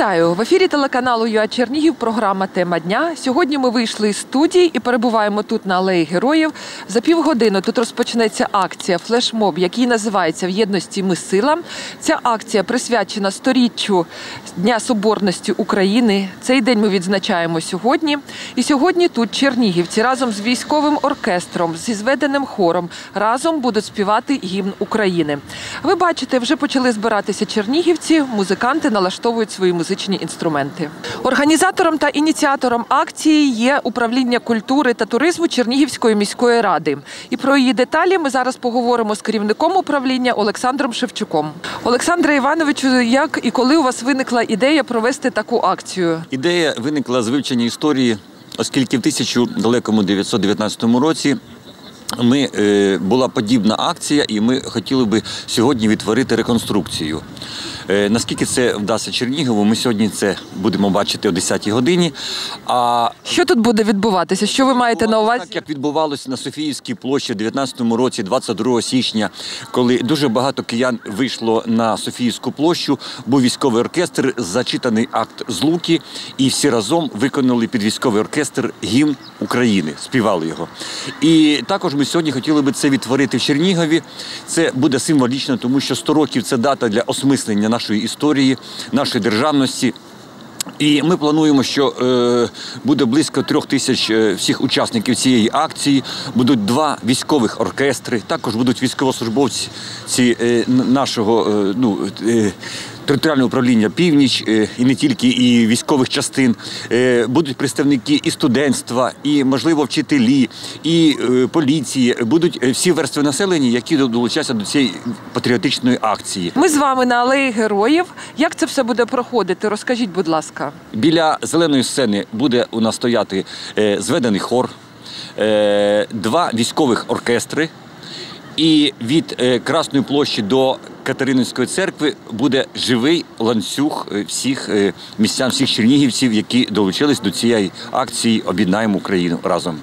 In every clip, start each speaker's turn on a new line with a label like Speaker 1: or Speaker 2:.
Speaker 1: Вітаю в ефірі телеканалу ЮА Чернігів. Програма Тема дня. Сьогодні ми вийшли із студії і перебуваємо тут на алеї героїв. За півгодини тут розпочнеться акція флешмоб, який називається В єдності ми сила. Ця акція присвячена сторіччю Дня Соборності України. Цей день ми відзначаємо сьогодні. І сьогодні тут чернігівці разом з військовим оркестром, зі зведеним хором разом будуть співати гімн України. Ви бачите, вже почали збиратися чернігівці. Музиканти налаштовують свої музичні інструменти. Організатором та ініціатором акції є управління культури та туризму Чернігівської міської ради. І про її деталі ми зараз поговоримо з керівником управління Олександром Шевчуком. Олександре Івановичу, як і коли у вас виникла ідея провести таку акцію?
Speaker 2: Ідея виникла з вивчення історії, оскільки в 1919 році ми, е, була подібна акція, і ми хотіли би сьогодні відтворити реконструкцію. Е, наскільки це вдасться Чернігову, ми сьогодні це будемо бачити о 10-й годині. А
Speaker 1: Що тут буде відбуватися? Що ви маєте на увазі?
Speaker 2: так, як відбувалося на Софіївській площі в 19-му році, 22 січня, коли дуже багато киян вийшло на Софіївську площу, був військовий оркестр, зачитаний акт злуки, і всі разом виконали під військовий оркестр гімн України, співали його. І також ми сьогодні хотіли би це відтворити в Чернігові. Це буде символічно, тому що 100 років це дата для осмислення нашої історії, нашої державності. І ми плануємо, що е, буде близько трьох тисяч е, всіх учасників цієї акції. Будуть два військових оркестри, також будуть військовослужбовці ці, е, нашого ну, територіального управління Північ е, і не тільки і військових частин. Е, будуть представники і студентства, і можливо вчителі, і е, поліції. Будуть всі верстви населення, які до- долучаться до цієї патріотичної акції.
Speaker 1: Ми з вами на алеї героїв. Як це все буде проходити? Розкажіть, будь ласка.
Speaker 2: Біля зеленої сцени буде у нас стояти зведений хор, два військових оркестри. І від е, Красної площі до Катерининської церкви буде живий ланцюг е, всіх е, містян, всіх чернігівців, які долучились до цієї акції Об'єднаємо Україну разом.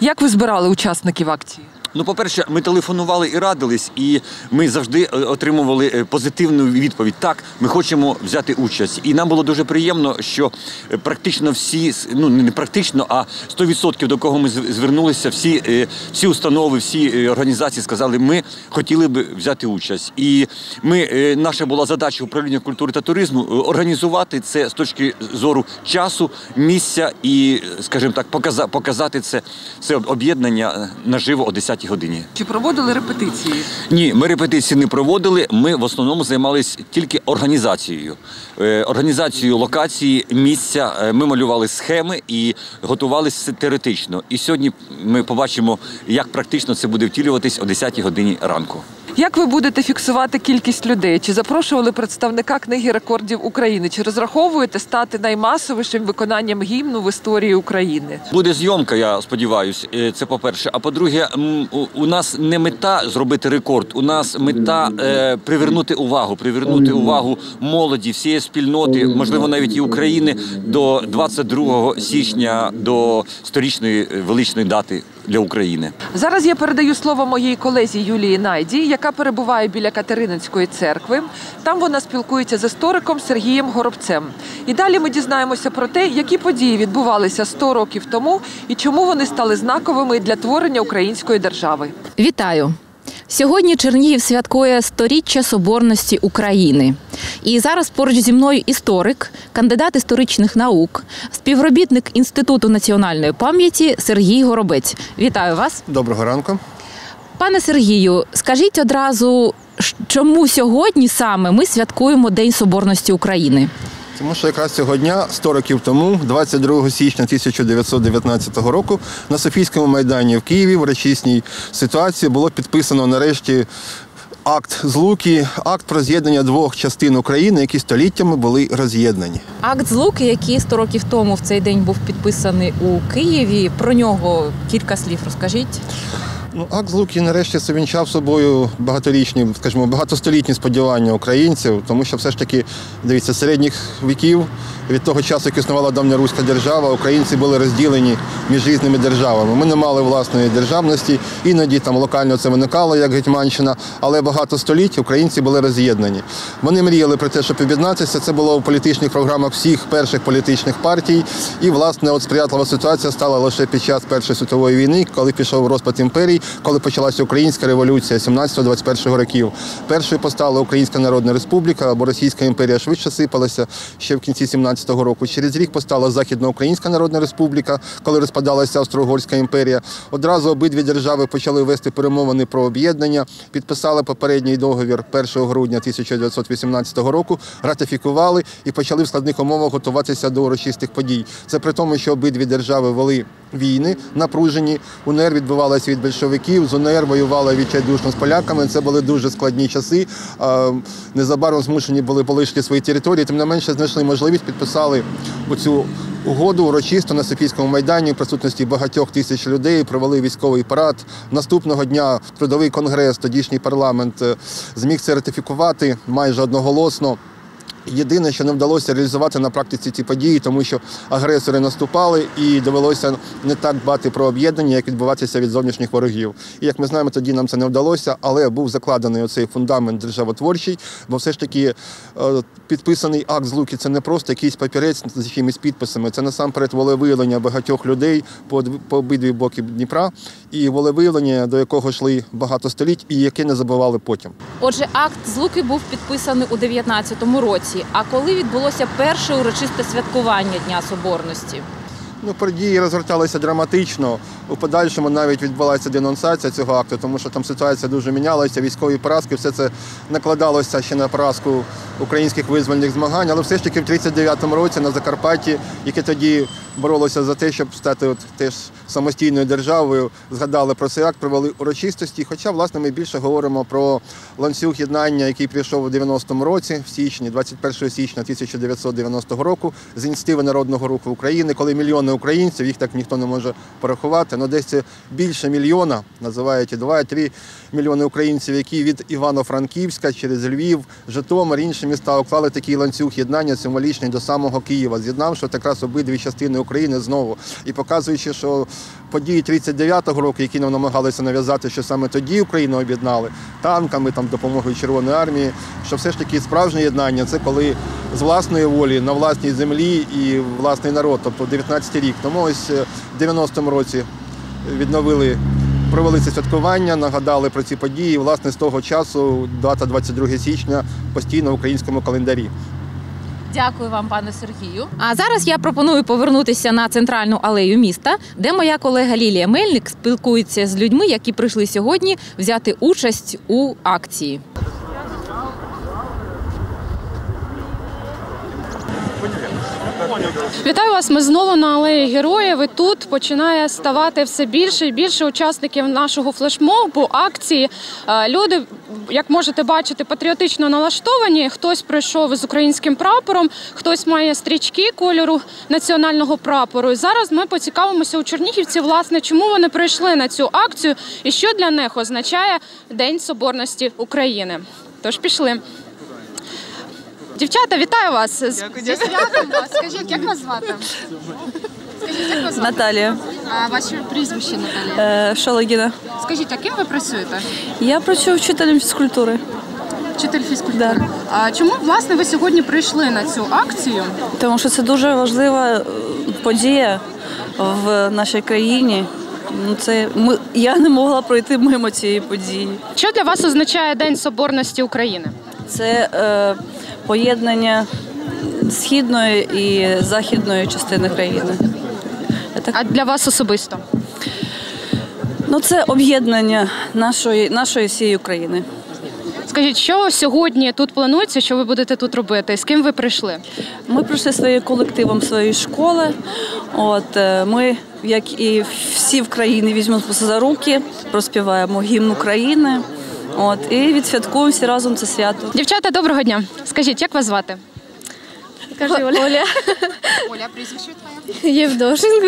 Speaker 1: Як ви збирали учасників акції?
Speaker 2: Ну, по-перше, ми телефонували і радились, і ми завжди е, отримували е, позитивну відповідь. Так, ми хочемо взяти участь. І нам було дуже приємно, що е, практично всі, ну не практично, а 100% до кого ми звернулися, всі, всі установи, всі організації сказали, ми хотіли би взяти участь. І ми, наша була задача управління культури та туризму організувати це з точки зору часу, місця і, скажімо так, показати це, це об'єднання наживо о 10-й годині.
Speaker 1: Чи проводили репетиції?
Speaker 2: Ні, ми репетиції не проводили. Ми в основному займалися тільки організацією. Е, Організацією локації, місця. Е, Ми малювали схеми і готувалися теоретично. І сьогодні ми побачимо, як практично це буде втілюватись о 10-й годині ранку.
Speaker 1: Як ви будете фіксувати кількість людей? Чи запрошували представника книги рекордів України? Чи розраховуєте стати наймасовішим виконанням гімну в історії України?
Speaker 2: Буде зйомка, я сподіваюся. Е, Це по-перше. А по-друге, у- нас не мета зробити рекорд. У нас мета е, привернути увагу, привернути увагу молоді, всієї спільноти, можливо, навіть і України до 22 січня, до сторічної е, величної дати для України.
Speaker 1: Зараз я передаю слово моїй колезі Юлії Найді, яка перебуває біля Катерининської церкви. Там вона спілкується з істориком Сергієм Горобцем. І далі ми дізнаємося про те, які події відбувалися 100 років тому і чому вони стали знаковими для творення української держави.
Speaker 3: Вітаю! Сьогодні Чернігів святкує сторіччя Соборності України. І зараз поруч зі мною історик, кандидат історичних наук, співробітник Інституту національної пам'яті Сергій Горобець. Вітаю вас.
Speaker 4: Доброго ранку.
Speaker 3: Пане Сергію, скажіть одразу, чому сьогодні саме ми святкуємо День Соборності України?
Speaker 4: Тому що якраз цього дня, 100 років тому, 22 січня 1919 року, на Софійському майдані в Києві в речісній ситуації було підписано нарешті акт злуки, акт про з'єднання двох частин України, які століттями були роз'єднані.
Speaker 3: Акт злуки, який 100 років тому в цей день був підписаний у Києві. Про нього кілька слів розкажіть.
Speaker 4: Ну, акт Злуки нарешті совінчав собою багаторічні, скажімо, багатостолітні сподівання українців, тому що все ж таки, дивіться, середніх віків від того часу, як існувала давня руська держава, українці були розділені між різними державами. Ми не мали власної державності, іноді там локально це виникало, як Гетьманщина, але багато століть українці були роз'єднані. Вони мріяли про те, щоб об'єднатися. Це було в політичних програмах всіх перших політичних партій. І, власне, от сприятлива ситуація стала лише під час Першої світової війни, коли пішов розпад імперії, коли почалася українська революція 17-21 років. Першою постала Українська Народна Республіка або Російська імперія швидше сипалася ще в кінці 17-го року. Через рік постала Західноукраїнська Народна Республіка, коли розпадалася Австро-Угорська імперія. Одразу обидві держави почали вести перемовини про об'єднання, підписали попередній договір 1 грудня 1918 року, ратифікували і почали в складних умовах готуватися до урочистих подій. Це при тому, що обидві держави вели війни напружені. УНР відбивалася від большевиків, з УНР воювала відчайдушно з поляками. Це були дуже складні часи. Незабаром змушені були полишити свої території. Тим не менше знайшли можливість, підписали оцю угоду урочисто на Софійському майдані в присутності багатьох тисяч людей. Провели військовий парад. Наступного дня трудовий конгрес, тодішній парламент е, зміг це ратифікувати майже одноголосно. Єдине, що не вдалося реалізувати на практиці ці події, тому що агресори наступали і довелося не так дбати про об'єднання, як відбуватися від зовнішніх ворогів. І як ми знаємо, тоді нам це не вдалося, але був закладений оцей фундамент державотворчий, бо все ж таки е, підписаний акт злуки це не просто якийсь папірець з якимись підписами, це насамперед волевиявлення багатьох людей по, по обидві боки Дніпра, і волевиявлення, до якого йшли багато століть, і яке не забували потім.
Speaker 3: Отже, акт злуки був підписаний у 19-му році. А коли відбулося перше урочисте святкування Дня Соборності?
Speaker 4: Ну, події розгорталися драматично. У подальшому навіть відбулася денонсація цього акту, тому що там ситуація дуже мінялася, військові поразки, все це накладалося ще на поразку українських визвольних змагань. Але все ж таки в 39-му році на Закарпатті, яке тоді боролося за те, щоб стати от теж самостійною державою, згадали про цей акт, провели урочистості. Хоча, власне, ми більше говоримо про ланцюг єднання, який прийшов у 90-му році, в січні, 21 січня 1990 року, з ініціативи Народного руху України, коли мільйони українців, їх так ніхто не може порахувати, але десь це більше мільйона, називають і 2-3 мільйони українців, які від Івано-Франківська через Львів, Житомир, інші міста уклали такий ланцюг єднання символічний до самого Києва, з'єднавши якраз обидві частини України знову і показуючи, що події 39-го року, які нам намагалися нав'язати, що саме тоді Україну об'єднали танками, там допомогою Червоної армії, що все ж таки справжнє єднання це коли з власної волі на власній землі і власний народ, тобто 19-й рік. Тому ось е, в 90-му році відновили. Провели це святкування, нагадали про ці події. Власне, з того часу, дата 22 січня, постійно в українському календарі.
Speaker 3: Дякую вам, пане Сергію. А зараз я пропоную повернутися на центральну алею міста, де моя колега Лілія Мельник спілкується з людьми, які прийшли сьогодні взяти участь у акції.
Speaker 5: Вітаю вас. Ми знову на алеї героїв. І тут починає ставати все більше і більше учасників нашого флешмобу, акції. Е, Люди, як можете бачити, патріотично налаштовані. Хтось прийшов з українським прапором, хтось має стрічки кольору національного прапору. І зараз ми поцікавимося у Чернігівці, власне, чому вони прийшли на цю акцію і що для них означає День Соборності України. Тож пішли. Дівчата, вітаю вас! Святом! Скажіть, як вас звати? Скажіть, як вас звати?
Speaker 6: Наталія
Speaker 5: А ваше прізвище Наталія.
Speaker 6: е, Шалагіна.
Speaker 5: Скажіть, а ким ви працюєте?
Speaker 6: Я працюю вчителем фізкультури,
Speaker 5: Вчитель фізкультури. А чому власне ви сьогодні прийшли на цю акцію?
Speaker 6: тому що це дуже важлива е, подія в нашій країні. Ну, Це ми я не могла пройти мимо цієї події.
Speaker 5: Що для вас означає День Соборності України?
Speaker 6: Це е, поєднання східної і західної частини країни. Так
Speaker 5: А для вас особисто?
Speaker 6: Ну, це об'єднання нашої, нашої всієї України.
Speaker 5: Скажіть, що сьогодні тут планується, що ви будете тут робити? З ким ви прийшли?
Speaker 6: Ми прийшли своїм колективом своєї школи. От е, ми, як і всі в країні, візьмемося за руки, проспіваємо гімн України. От і відсвяткуємо всі разом це свято.
Speaker 5: Дівчата, доброго дня. Скажіть, як вас звати?
Speaker 7: Скажи, Оля.
Speaker 5: Оля.
Speaker 1: Оля, прізвище твоє?
Speaker 7: Євдошенко.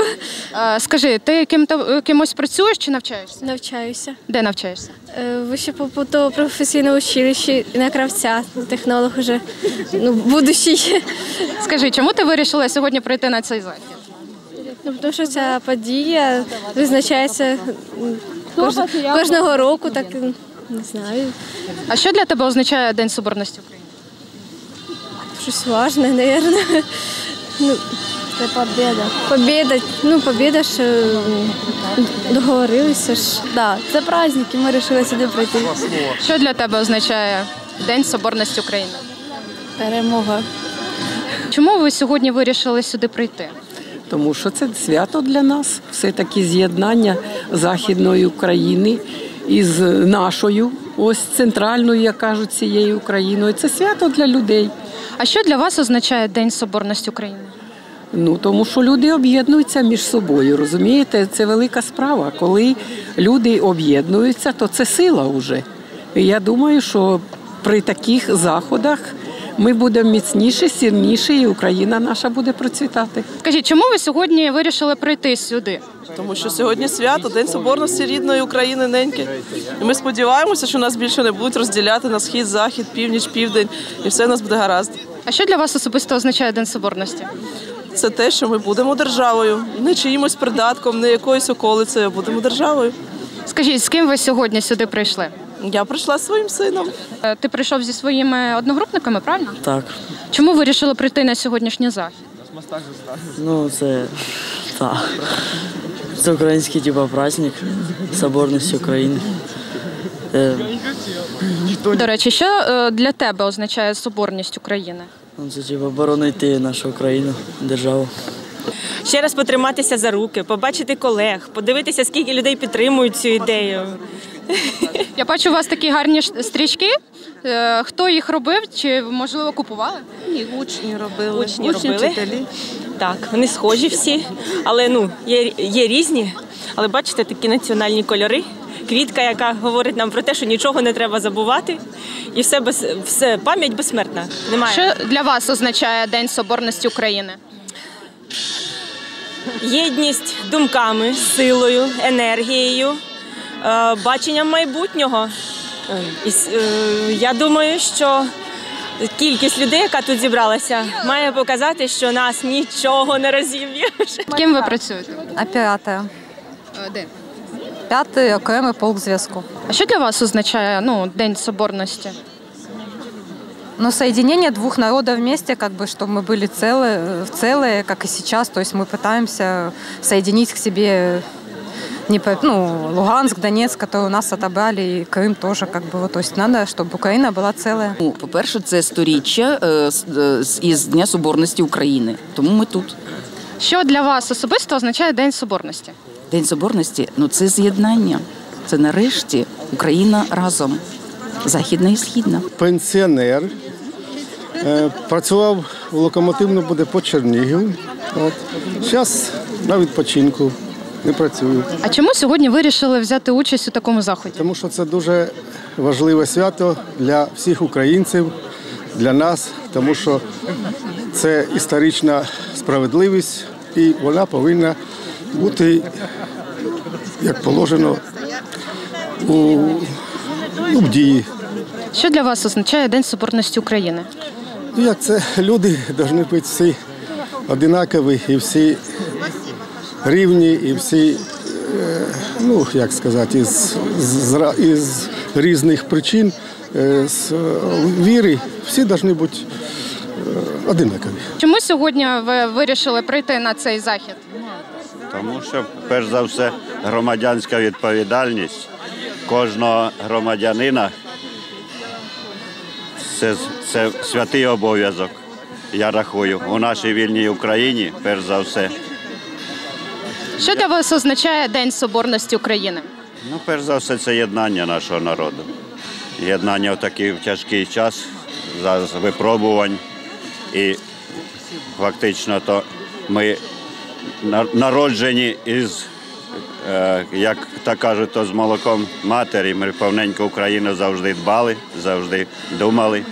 Speaker 5: Е, Скажи, ти ким кимось працюєш чи навчаєшся?
Speaker 7: Навчаюся.
Speaker 5: Де навчаєшся?
Speaker 7: Е, Вище побутово професійне училище на кравця. Технолог уже ну, будущий.
Speaker 5: Скажи, чому ти вирішила сьогодні прийти на цей захід?
Speaker 7: Ну, тому що ця подія визначається кож- кожного року, так не знаю.
Speaker 5: А що для тебе означає День Соборності України?
Speaker 7: Щось важне, мабуть. Ну, це побіда. Побіда. Ну, побіда ж е, договорилися ж.
Speaker 8: Да, це праздник, і ми вирішили сюди прийти.
Speaker 5: Що для тебе означає День Соборності України?
Speaker 8: Перемога.
Speaker 5: Чому ви сьогодні вирішили сюди прийти?
Speaker 9: тому що це свято для нас, все-таки з'єднання Західної України із нашою, ось центральною, як кажуть, цією Україною. Це свято для людей.
Speaker 5: А що для вас означає День Соборності України?
Speaker 9: Ну тому що люди об'єднуються між собою. Розумієте, це велика справа. Коли люди об'єднуються, то це сила вже. І я думаю, що при таких заходах ми будемо міцніші, сильніші, і Україна наша буде процвітати.
Speaker 5: Скажіть, чому ви сьогодні вирішили прийти сюди?
Speaker 10: Тому що сьогодні свято, День Соборності рідної України неньки. І ми сподіваємося, що нас більше не будуть розділяти на схід, захід, північ, південь, і все у нас буде гаразд.
Speaker 5: А що для вас особисто означає День Соборності?
Speaker 10: Це те, що ми будемо державою, не чиїмось придатком, не якоюсь околицею, а будемо державою.
Speaker 5: Скажіть, з ким ви сьогодні сюди прийшли?
Speaker 10: Я прийшла зі своїм сином.
Speaker 5: Е, Ти прийшов зі своїми одногрупниками, правильно?
Speaker 11: Так,
Speaker 5: Чому вирішили прийти на сьогоднішній захід?
Speaker 11: ну це так. Це український типа праздник, соборність України. Е,
Speaker 5: До речі, що е, для тебе означає соборність України?
Speaker 11: ну, це типа боронити нашу країну, державу.
Speaker 12: ще раз потриматися за руки, побачити колег, подивитися, скільки людей підтримують цю ідею.
Speaker 5: Я бачу, у вас такі гарні стрічки. Е, Хто їх робив? Чи можливо купували?
Speaker 12: Ні, учні робили. Учні, робили. Так, вони схожі всі, але ну, є, є різні. Але бачите, такі національні кольори. Квітка, яка говорить нам про те, що нічого не треба забувати, і все без все пам'ять безсмертна. Немає
Speaker 5: Що для вас означає День Соборності України?
Speaker 12: єдність думками, силою, енергією, баченням майбутнього. Е, і с- е, я думаю, що кількість людей, яка тут зібралася, має показати, що нас нічого не розіб'є.
Speaker 5: Ким ви працюєте?
Speaker 13: Оператор.
Speaker 5: Де?
Speaker 13: П'ятий окремий полк зв'язку.
Speaker 5: А що для вас означає ну, День Соборності?
Speaker 13: Ну, соединение двух народов вместе, как бы, чтобы мы были целые, целые, как и сейчас. То есть мы пытаемся соединить к себе не по- ну, Луганск, Донецк, которые у нас отобрали, и Крым тоже, как бы, вот, то есть надо, чтобы Украина была целая.
Speaker 14: Ну, по-перше, це сторіччя е, з- е, з- із Дня Соборності України. Тому ми тут.
Speaker 5: Що для вас особисто означає День Соборності?
Speaker 14: День Соборності ну це з'єднання. Це нарешті Україна разом. Західна і східна.
Speaker 15: пенсіонер. Е, Працював в локомотивному депо Чернігів. От. Зараз на відпочинку не працюю.
Speaker 5: А чому сьогодні вирішили взяти участь у такому заході?
Speaker 15: Тому що це дуже важливе свято для всіх українців, для нас, тому що це історична справедливість і вона повинна бути, як положено, у, у дії.
Speaker 5: Що для вас означає День Соборності України?
Speaker 15: Ну, як це люди повинні бути всі одинакові і всі рівні, і всі, е, ну як сказати, із, з, із різних причин, е, з е, віри, всі повинні бути одинакові.
Speaker 5: Чому сьогодні ви вирішили прийти на цей захід?
Speaker 16: Тому що, перш за все, громадянська відповідальність кожного громадянина це, це святий обов'язок. Я рахую, у нашій вільній Україні, перш за все.
Speaker 5: Що для вас означає День Соборності України?
Speaker 16: Ну, перш за все, це єднання нашого народу. Єднання в такий тяжкий час, зараз випробувань. І фактично то ми народжені із, е, як так кажуть, то з молоком матері. Ми повненько Україну завжди дбали, завжди думали.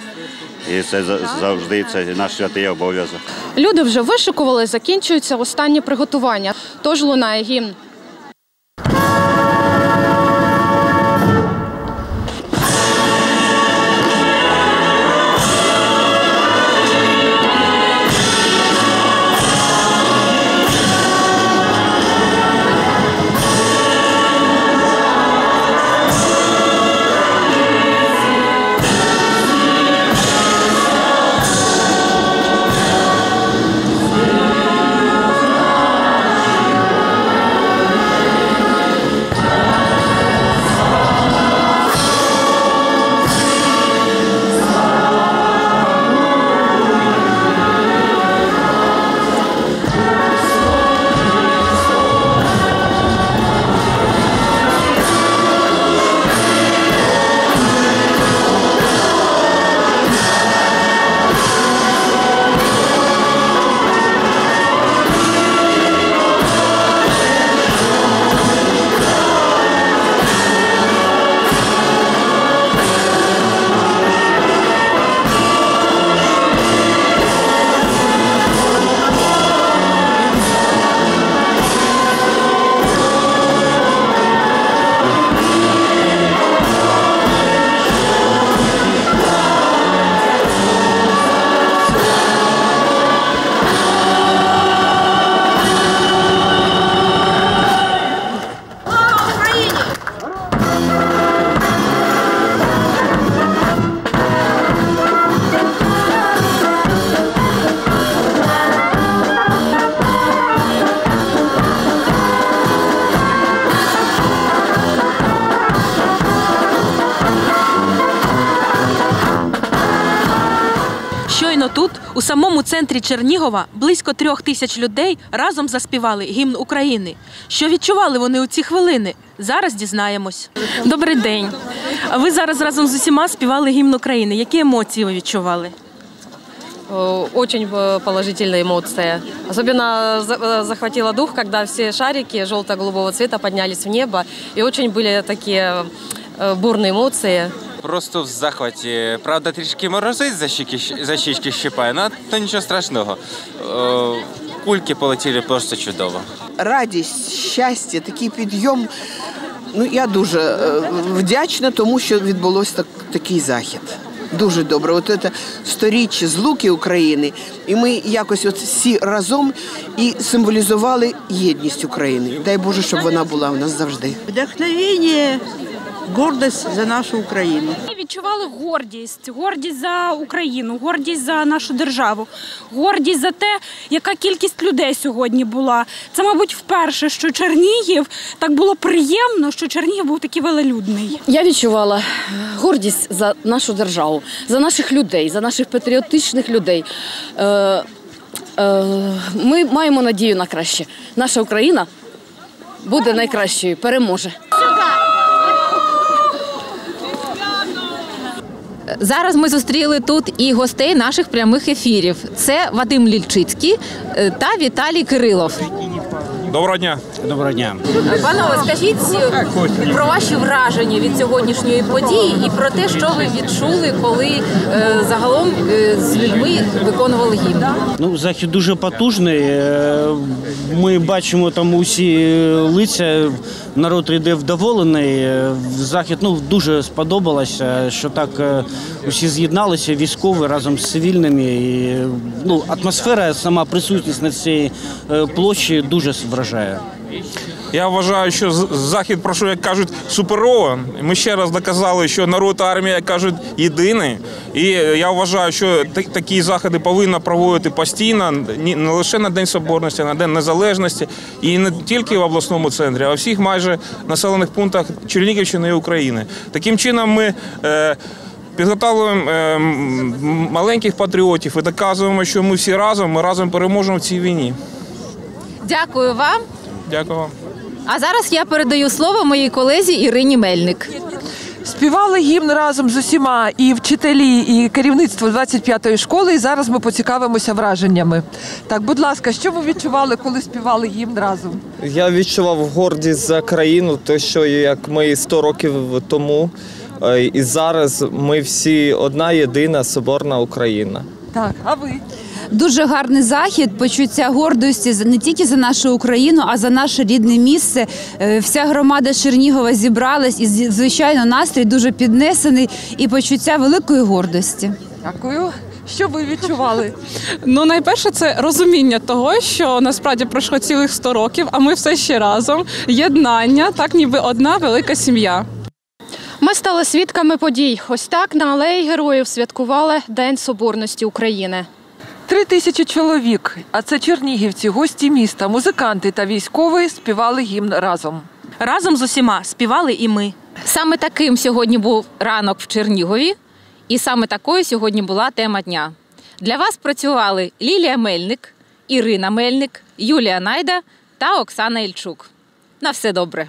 Speaker 16: І це завжди це наш святий обов'язок.
Speaker 5: Люди вже вишикували, закінчуються останні приготування. Тож лунає гімн.
Speaker 17: самому центрі Чернігова, близько трьох тисяч людей разом заспівали гімн України. Що відчували вони у ці хвилини? Зараз дізнаємось. Добрий день. А ви зараз разом з усіма співали гімн України. Які емоції ви відчували?
Speaker 18: Э, Очень э, положительная эмоция. Особенно за- э, захватило дух, когда все шарики желто-голубого цвета поднялись в небо. И очень были такие э, бурные эмоции.
Speaker 19: Просто в захваті. Правда, трішки морозить за щіки, за щічки щипає, ну то нічого страшного. Е, Кульки полетіли просто чудово.
Speaker 20: радість, щастя, такий підйом. Ну, я дуже е, вдячна тому, що відбулося так, такий захід. Дуже добре. От це сторіччя злуки України, і ми якось от всі разом і символізували єдність України. Дай Боже, щоб вона була у нас завжди.
Speaker 21: Вдохновение, гордость за нашу Україну.
Speaker 22: Ми відчували гордість, гордість за Україну, гордість за нашу державу, гордість за те, яка кількість людей сьогодні була. Це, мабуть, вперше, що Чернігів так було приємно, що Чернігів був такий велелюдний.
Speaker 23: Я відчувала гордість за нашу державу, за наших людей, за наших патріотичних людей. Е, е, ми маємо надію на краще. Наша Україна буде найкращою, переможе.
Speaker 3: Зараз ми зустріли тут і гостей наших прямих ефірів. Це Вадим Лільчицький е, та Віталій Кирилов.
Speaker 24: Доброго дня. Доброго дня.
Speaker 3: Панове, скажіть про ваші враження від сьогоднішньої події і про те, що ви відчули, коли е, загалом е, з людьми виконували гімн.
Speaker 25: Ну, захід дуже потужний. Е, Ми бачимо там усі е, лиця. Народ йде вдоволений. Е, Захід ну дуже сподобалося, що так е, усі з'єдналися, військові разом з цивільними. І, е, ну, атмосфера, сама присутність на цій е, площі дуже вражає.
Speaker 24: Я вважаю, що захід пройшов, як кажуть, суперово. Ми ще раз доказали, що народ та армія як кажуть єдині. І я вважаю, що такі заходи повинна проводити постійно, не лише на День Соборності, а на День Незалежності. І не тільки в обласному центрі, а всіх майже населених пунктах Чернігівщини і України. Таким чином ми. Е, Підготовуємо е, маленьких патріотів і доказуємо, що ми всі разом, ми разом переможемо в цій війні.
Speaker 3: Дякую вам.
Speaker 24: Дякую вам.
Speaker 3: А зараз я передаю слово моїй колезі Ірині Мельник.
Speaker 1: Співали гімн разом з усіма і вчителі, і керівництво 25-ї школи. І зараз ми поцікавимося враженнями. Так, будь ласка, що ви відчували, коли співали гімн разом?
Speaker 26: Я відчував гордість за країну, те, що як ми 100 років тому
Speaker 16: І зараз ми всі одна єдина соборна Україна.
Speaker 1: Так, а ви?
Speaker 6: Дуже гарний захід, почуття гордості за- не тільки за нашу Україну, а за наше рідне місце. Е, Вся громада Чернігова зібралась і звичайно настрій дуже піднесений і почуття великої гордості.
Speaker 1: Дякую. Що ви відчували?
Speaker 27: Ну, найперше, це розуміння того, що насправді пройшло цілих 100 років, а ми все ще разом. Єднання, так ніби одна велика сім'я.
Speaker 5: Ми стали свідками подій. Ось так на алеї героїв святкували День Соборності України.
Speaker 1: Три тисячі чоловік, а це чернігівці, гості міста, музиканти та військові співали гімн разом.
Speaker 17: Разом з усіма співали і ми.
Speaker 3: Саме таким сьогодні був ранок в Чернігові, і саме такою сьогодні була тема дня. Для вас працювали Лілія Мельник, Ірина Мельник, Юлія Найда та Оксана Ільчук. На все добре.